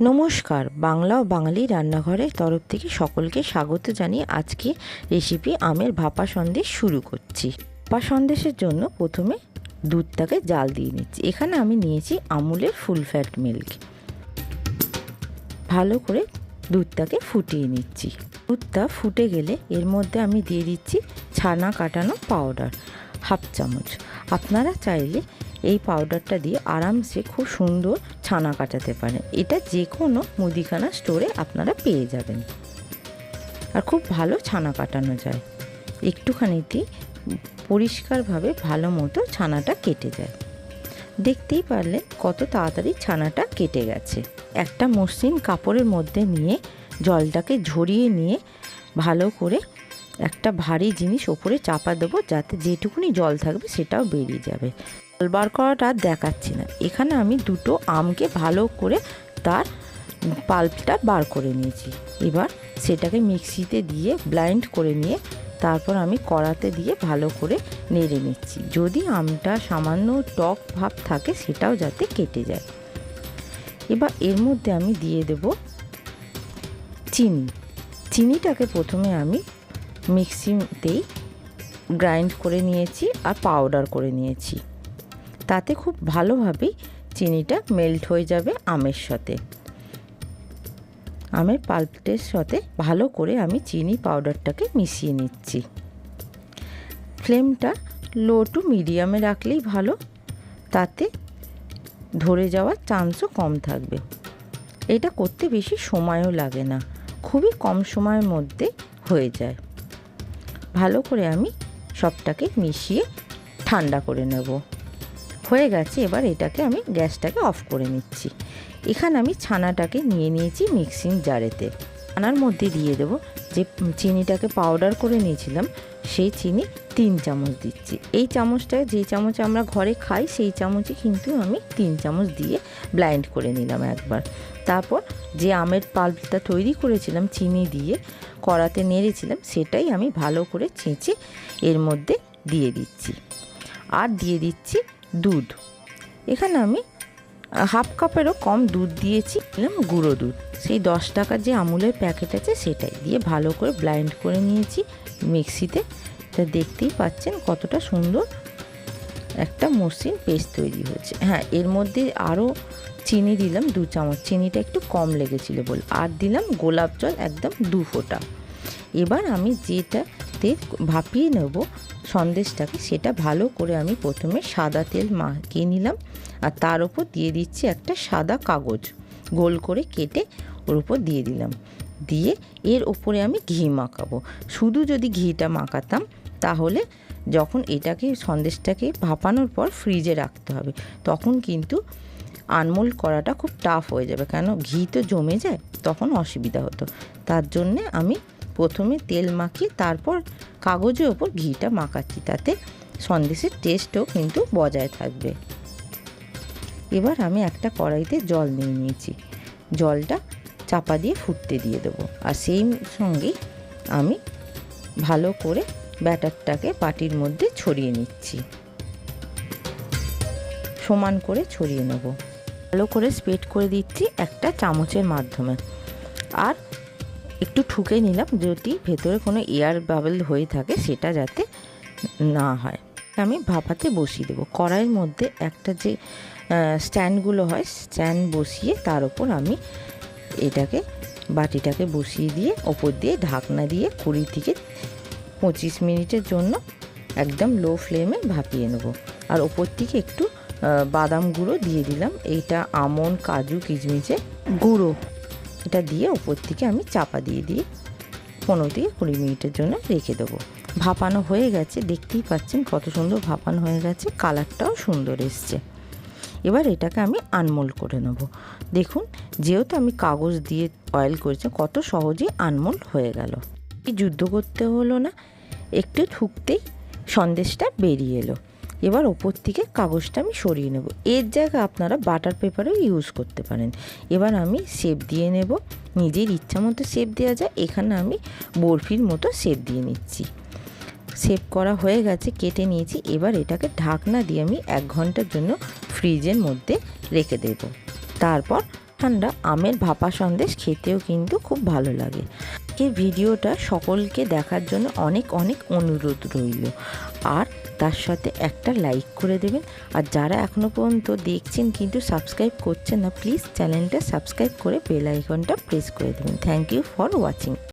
নমস্কার, বাংলা ও বাঙালি রান্নাঘরের তরফ থেকে সকলকে স্বাগত জানিয়ে আজকে রেসিপি আমের ভাপা সন্দেশ শুরু করছি। ভাপা সন্দেশের জন্য প্রথমে দুধটাকে জাল দিয়ে নিচ্ছি। এখানে আমি নিয়েছি আমুলের ফুল ফ্যাট মিল্ক। ভালো করে দুধটাকে ফুটিয়ে নিচ্ছি। দুধটা ফুটে গেলে এর মধ্যে আমি দিয়ে দিচ্ছি ছানা কাটানো পাউডার হাফ চামচ। আপনারা চাইলে এই পাউডারটা দিয়ে আরামসে খুব সুন্দর ছানা কাটাতে পারেন। এটা যে কোনো মুদিখানা স্টোরে আপনারা পেয়ে যাবেন। আর খুব ভালো ছানা কাটানো যায়। একটুখানিতেই পরিষ্কারভাবে ভালো মতো ছানাটা কেটে যায়। দেখতেই পারলে কত তাড়াতাড়ি ছানাটা কেটে গেছে। একটা মসৃণ কাপড়ের মধ্যে নিয়ে জলটাকে ঝরিয়ে নিয়ে ভালো করে একটা ভারী জিনিস ওপরে চাপা দেবো যাতে যেটুকুনি জল থাকবে সেটাও বেরিয়ে যাবে। বার করাটা দেখাচ্ছি না। এখানে আমি দুটো আমকে ভালো করে তার পাল্পটা বার করে নিয়েছি। এবার সেটাকে মিক্সিতে দিয়ে ব্লাইন্ড করে নিয়ে তারপর আমি কড়াতে দিয়ে ভালো করে নেড়ে নিচ্ছি। যদি আমটা সামান্য টক ভাব থাকে সেটাও যাতে কেটে যায়। এবার এর মধ্যে আমি দিয়ে দেব চিনি। চিনিটাকে প্রথমে আমি মিক্সিতেই গ্রাইন্ড করে নিয়েছি আর পাউডার করে নিয়েছি। তাতে খুব ভালোভাবেই চিনিটা মেল্ট হয়ে যাবে আমের সাথে। আমের পাল্পটের সাথে ভালো করে আমি চিনি পাউডারটাকে মিশিয়ে নিচ্ছি। ফ্লেমটা লো টু মিডিয়ামে রাখলেই ভালো, তাতে ধরে যাওয়ার চান্সও কম থাকবে। এটা করতে বেশি সময়ও লাগে না, খুবই কম সময়ের মধ্যে হয়ে যায়। ভালো করে আমি সবটাকে মিশিয়ে ঠান্ডা করে নেব। হয়ে গেছে, এবার এটাকে আমি গ্যাসটাকে অফ করে নিচ্ছি। এখানে আমি ছানাটাকে নিয়ে নিয়েছি মিক্সিং জারেতে। ছানার মধ্যে দিয়ে দেব। যে চিনিটাকে পাউডার করে নিয়েছিলাম, সেই চিনি তিন চামচ দিচ্ছি। এই চামচটা, যে চামচ আমরা ঘরে খাই, সেই চামচই কিন্তু আমি তিন চামচ দিয়ে ব্লাইন্ড করে নিলাম একবার। তারপর যে আমের পাল্পটা তৈরি করেছিলাম, চিনি দিয়ে কড়াতে নেড়েছিলাম, সেটাই আমি ভালো করে ছেঁচে এর মধ্যে দিয়ে দিচ্ছি। আর দিয়ে দিচ্ছি দুধ। এখানে আমি হাফ কাপেরও কম দুধ দিয়েছি, দিলাম গুঁড়ো দুধ। সেই দশ টাকার যে আমুলের প্যাকেট আছে সেটাই দিয়ে ভালো করে ব্লাইন্ড করে নিয়েছি মিক্সিতে। তা দেখতেই পাচ্ছেন কতটা সুন্দর একটা মসৃণ পেস্ট তৈরি হয়েছে। হ্যাঁ এর মধ্যে আরও চিনি দিলাম দু চামচ। চিনিটা একটু কম লেগেছিলো বল। আর দিলাম গোলাপ জল একদম দু ফোঁটা। এবার আমি যেটাতে ভাপিয়ে নেব সন্দেশটাকে সেটা ভালো করে আমি প্রথমে সাদা তেল মাখিয়ে নিলাম আর তার উপর দিয়ে দিচ্ছি একটা সাদা কাগজ। গোল করে কেটে ওর উপর দিয়ে দিলাম। দিয়ে এর ওপরে আমি ঘি মাখাবো। শুধু যদি ঘিটা মাখাতাম, তাহলে যখন এটাকে, সন্দেশটাকে ভাপানোর পর ফ্রিজে রাখতে হবে, তখন কিন্তু আনমোল করাটা খুব টাফ হয়ে যাবে। কেন? ঘি তো জমে যায়, তখন অসুবিধা হতো। তার জন্যে আমি প্রথমে তেল মাখিয়ে তারপর কাগজের ওপর ঘিটা মাখাচ্ছি। তাতে সন্দেশের টেস্টও কিন্তু বজায় থাকবে। এবার আমি একটা কড়াইতে জল নিয়ে নিয়েছি। জলটা চাপা দিয়ে ফুটতে দিয়ে দেবো। আর সেই সঙ্গেই আমি ভালো করে ব্যাটারটাকে বাটির মধ্যে ছড়িয়ে নিচ্ছি। সমান করে ছড়িয়ে নেব। ভালো করে স্প্রেড করে দিচ্ছি একটা চামচের মাধ্যমে। আর একটু ঠুকে নিলাম যদি ভেতরে কোনো এয়ার বাবেল হয়ে থাকে সেটা যাতে না হয়। আমি ভাপাতে বসিয়ে দেবো। কড়াইয়ের মধ্যে একটা যে স্ট্যান্ডগুলো হয়, স্ট্যান্ড বসিয়ে তার ওপর আমি এটাকে, বাটিটাকে বসিয়ে দিয়ে ওপর দিয়ে ঢাকনা দিয়ে কুড়ি থেকে পঁচিশ মিনিটের জন্য একদম লো ফ্লেমে ভাপিয়ে নেব। আর ওপর থেকে একটু বাদাম গুঁড়ো দিয়ে দিলাম। এইটা আমন, কাজু কিচমিচে গুঁড়ো। এটা দিয়ে ওপর থেকে আমি চাপা দিয়ে দিয়ে পনেরো থেকে কুড়ি মিনিটের জন্য রেখে দেবো। ভাপানো হয়ে গেছে, দেখতেই পাচ্ছেন কত সুন্দর ভাপানো হয়ে গেছে, কালারটাও সুন্দর এসছে। এবার এটাকে আমি আনমোল করে নেব। দেখুন, যেহেতু আমি কাগজ দিয়ে অয়েল করেছি, কত সহজেই আনমোল হয়ে গেল। যুদ্ধ করতে হলো না, একটু ঠুকতেই সন্দেশটা বেরিয়ে এলো। এবার ওপর থেকে কাগজটা আমি সরিয়ে নেব। এর জায়গায় আপনারা বাটার পেপারও ইউজ করতে পারেন। এবার আমি শেপ দিয়ে নেব। নিজের ইচ্ছা মতো শেপ দেওয়া যায়। এখানে আমি বরফির মতো শেপ দিয়ে নিচ্ছি। শেপ করা হয়ে গেছে, কেটে নিয়েছি। এবার এটাকে ঢাকনা দিয়ে আমি এক ঘণ্টার জন্য ফ্রিজের মধ্যে রেখে দেব। তারপর ঠান্ডা আমের ভাপা সন্দেশ খেতেও কিন্তু খুব ভালো লাগে। এই ভিডিওটা সকলকে দেখার জন্য অনেক অনেক অনুরোধ রইল। আর তার সাথে একটা লাইক করে দেবেন। আর যারা এখনও পর্যন্ত দেখছেন কিন্তু সাবস্ক্রাইব করছেন না প্লিজ চ্যানেলটা সাবস্ক্রাইব করে বেল আইকনটা প্রেস করে দেবেন। Thank you for watching